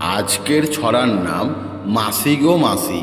আজকের ছড়ার নাম মাসি গো মাসি।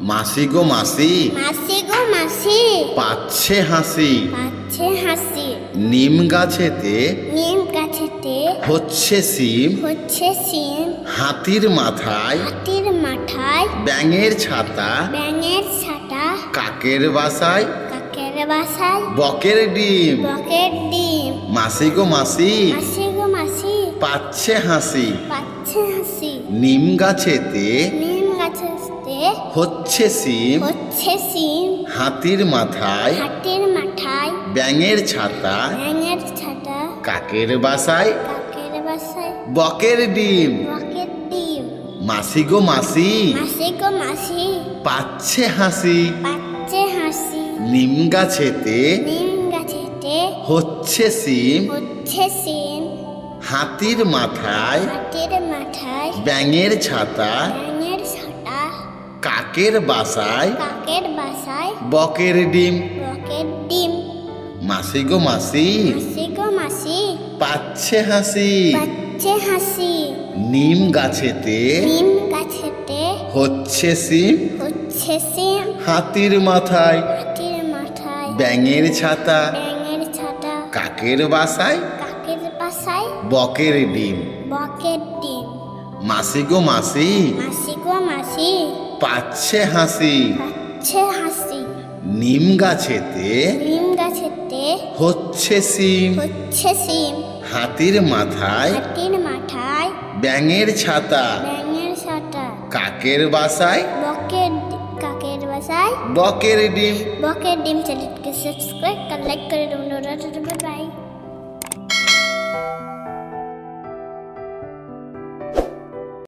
মাসি গো মাসি। মাসি গো মাসি। পাচ্ছে হাসি। পাচ্ছে হাসি। নিম গাছেতে নিম গাছেতে হচ্ছে সিম। হচ্ছে সিম। হাতির মাথায় হাতির মাথায় ব্যাঙের ছাতা। ব্যাঙের ছাতা। কাকের বাসায় কাকের বাসায় বকের ডিম। বকের ডিম। মাসি গো মাসি। মাসি গো মাসি। পাচ্ছে হাসি। পাচ্ছে হাসি নিম গাছেতে নিম গাছেতে হচ্ছে সিম। হচ্ছে সিম। হাতির মাথায়। হাতির মাথায়। ব্যাঙের ছাতা। ব্যাঙের ছাতা। কাকের বাসায়। কাকের বাসায়। বকের ডিম। বকের ডিম। মাসি গো মাসি। মাসি গো মাসি। পাচ্ছে হাসি। পাচ্ছে হাসি। নিম গাছেতে নিম গাছেতে হচ্ছে সিম। হচ্ছে সিম। হাতির মাথায় হাতির মাথায় ব্যাঙের ছাতা ব্যাঙের ছাতা কাকের বাসায় কাকের বাসায় বকের ডিম। বকের ডিম। মাসি গো মাসি মাসি গো মাসি পাচ্ছে হাসি। পাচ্ছে হাসি। নিম গাছেতে নিম গাছেতে হচ্ছে সিম। হচ্ছে সিম। হাতির মাথায় হাতির মাথায় ব্যাঙের ছাতা ব্যাঙের ছাতা। কাকের বাসায় বাসায় বকের ডিম। বকের ডিম। মাসি গো মাসি। মাসি গো মাসি। পাচ্ছে হাসি। পাচ্ছে হাসি। নিম গাছেতে নিম গাছেতে হচ্ছে সিম। হচ্ছে সিম। হাতির মাথায় হাতির মাথায় ব্যাঙের ছাতা। ব্যাঙের ছাতা। কাকের বাসায়? বকের কাকের বাসায়? বকের ডিম। বকের ডিম চ্যানেলকে সাবস্ক্রাইব कर লাইক করে অনুরোধ